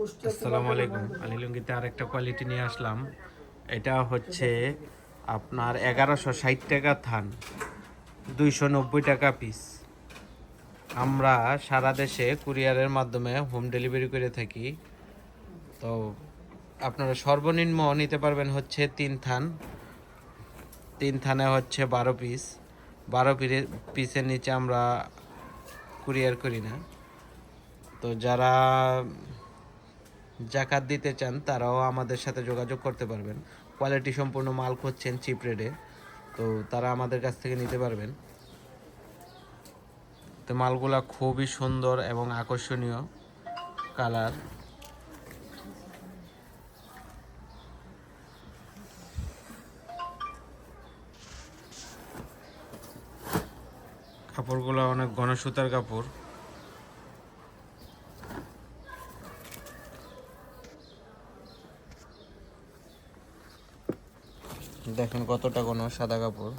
আসসালামু আলাইকুম। আলিলুঙ্গিতে আরেকটা কোয়ালিটি নিয়ে আসলাম। এটা হচ্ছে আপনার এগারোশো ষাট টাকা থান দুইশো নব্বই টাকা পিস আমরা সারা দেশে কুরিয়ারের মাধ্যমে হোম ডেলিভারি করে থাকি। তো আপনারা সর্বনিম্ন নিতে পারবেন হচ্ছে তিন থান। তিন থানে হচ্ছে বারো পিস বারো পিসের নিচে আমরা কুরিয়ার করি না। তো যারা জাকাত দিতে চান, তারাও আমাদের সাথে যোগাযোগ করতে পারবেন। কোয়ালিটি সম্পূর্ণ মাল খুঁজছেন চিপ রেটে তো তারা আমাদের কাছ থেকে নিতে পারবেন। তো মালগুলা খুবই সুন্দর এবং আকর্ষণীয় কালার। কাপড়গুলো অনেক ঘন সুতার কাপড়। দেখেন কতটা কোনো সাদা কাপড়।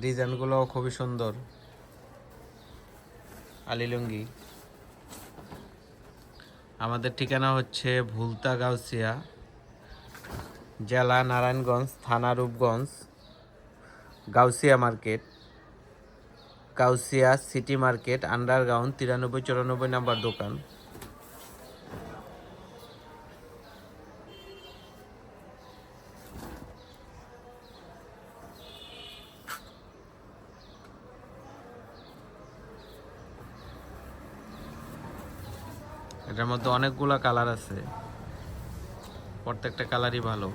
ডিজাইনগুলো খুবই সুন্দর। আলিলুঙ্গি। আমাদের ঠিকানা হচ্ছে ভুলতা গাউসিয়া, জেলা নারায়ণগঞ্জ, থানা Rupganj, Gausia market. Gausia city market, underground, তিরানব্বই, চুরানব্বই নাম্বার দোকান। এটার মধ্যে অনেকগুলা কালার আছে। প্রত্যেকটা কালারই ভালো।